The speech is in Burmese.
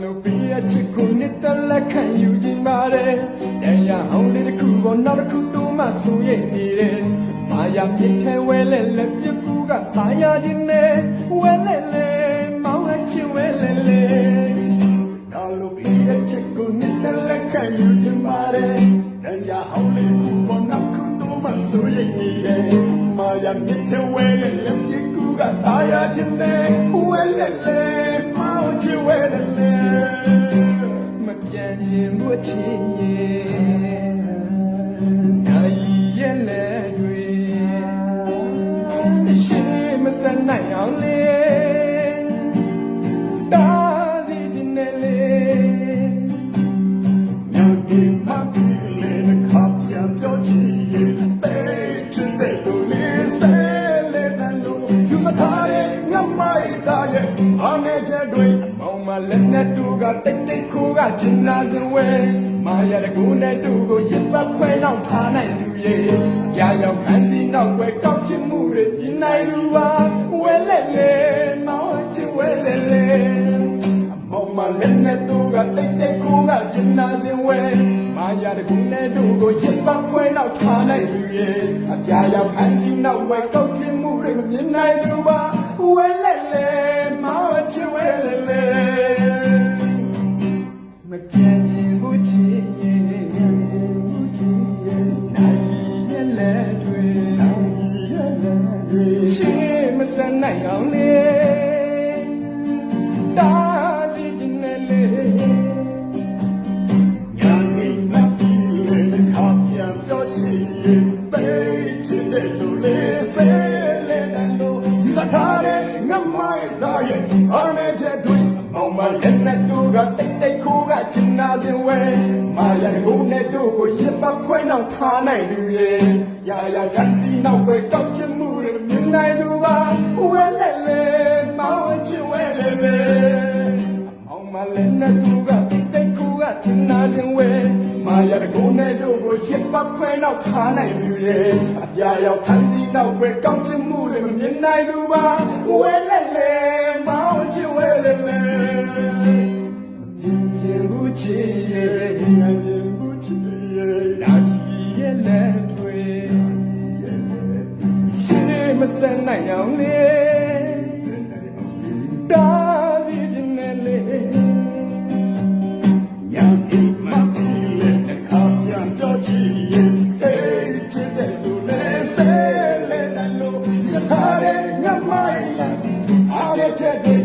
လို့ပြည့်ရချစ်ကိုနှစ်သက်လက်ခံယူခြင်းပါတယ်။တန်ရအောင်လေးတစ်ခုပေါ်နောက်တစ်ခုတိုးမှဆိုရည်နေတယ်။မာယာပြစ်ထဲဝဲလဲလက်ပြကူကသာယာခြင်းနဲ့ဝဲလဲလဲမောင်းအချစ်ဝဲလဲလဲ။ဒါလို့ပြည့်ရချစ်ကိုနှစ်သက်လက်ခံယူခြင်းပါတယ်။တန်ရအောင်လေးတစ်ခုပေါ်နောက်တစ်ခုတိုးမှဆိုရည်နေတယ်။မာယာပြစ်ထဲဝဲလဲလက်ပြကူကသာယာခြင်းနဲ့ဝဲလဲလဲ Mountain where the ပြန်ခြင်းဘူးချင်ရဲ့နိုင်ရဲ့လေတွေရှိမစနိုင်အောင်လေတာစီခြင်းနဲ့လေညဒီမပီလေခပ်ရံပြောချင်ရဲ့တဲ့ချင်တဲ့ဆိုလေးဆဲလေတန်လို့ယူစထားတဲ့ငမိုက်သားရဲ့အနေချက်တွေ မောင်မလက်နဲ့တူကတိတ်တိတ်ခိုးကကျင်နာစဝဲမာရတဲ့ကိုနဲ့တူကိုရစ်ပတ်ခွဲနောက်ထားနိုင်သူရဲ့ရာရောက်ခန်းစီနောက်ွယ်ကောက်ချင်မှုတွေမြင်နိုင်သူပါဝဲလက်လေမောင်ချစ်ဝဲလက်လေမောင်မလည်းနဲ့တူကတိတ်တိတ်ကိုကကျင်နာစင်ဝဲမာယာတကူနဲ့တူကိုရစ်ပတ်ခွဲနောက်ထားနိုင်လူရဲ့အပြာရောက်ခန်းစီနောက်ဝဲကောက်ချင်မှုတွေမမြင်နိုင်သူပါဝဲလက်လေ နိုင်အောင်လေတာစီခြင်းနဲ့လေညာနေမပြီလေခါပြန်ပြောချင်ရင်ပေးချင်တဲ့ဆိုလေဆဲလေတန်လို့ဒီစကားနဲ့ငမိုက်သားရဲ့အားနဲ့ချက်တွေမောင်မလက်နဲ့တူကတိတ်တိတ်ခိုးကချင်နာစင်ဝဲမာရန်ကိုနဲ့တို့ကိုရစ်ပတ်ခွဲနောက်ထားနိုင်လူရဲ့ရာရာကစီနောက်ပဲကောက်ချင်မှုတွေမြင် နိုင်သူပါဝဲလက်လေမောင်ချင်ဝဲလေပဲမောင်မလည်းနဲ့သူကတိတ်ကူကချင်နာခြင်းဝဲမာရတကုန်းနဲ့တို့ကိုရှစ်ပတ်ခွဲနောက်ထားနိုင်လူရဲ့အပြာရောက်ခန်းစီနောက်ွယ်ကောက်ချင်မှုတွေမမြင်နိုင်သူပါဝဲလက်လေ မဆက်နိုင်အောင်လေတားစီခြင်းနဲ့လေညံပြီးမှပြီးလေအခါပြန်တော့ချီရင်အေးချစ်တဲ့ဆိုလဲဆဲလဲတလို့ရထားတဲ့မြမိုင်းလာအားရတဲ့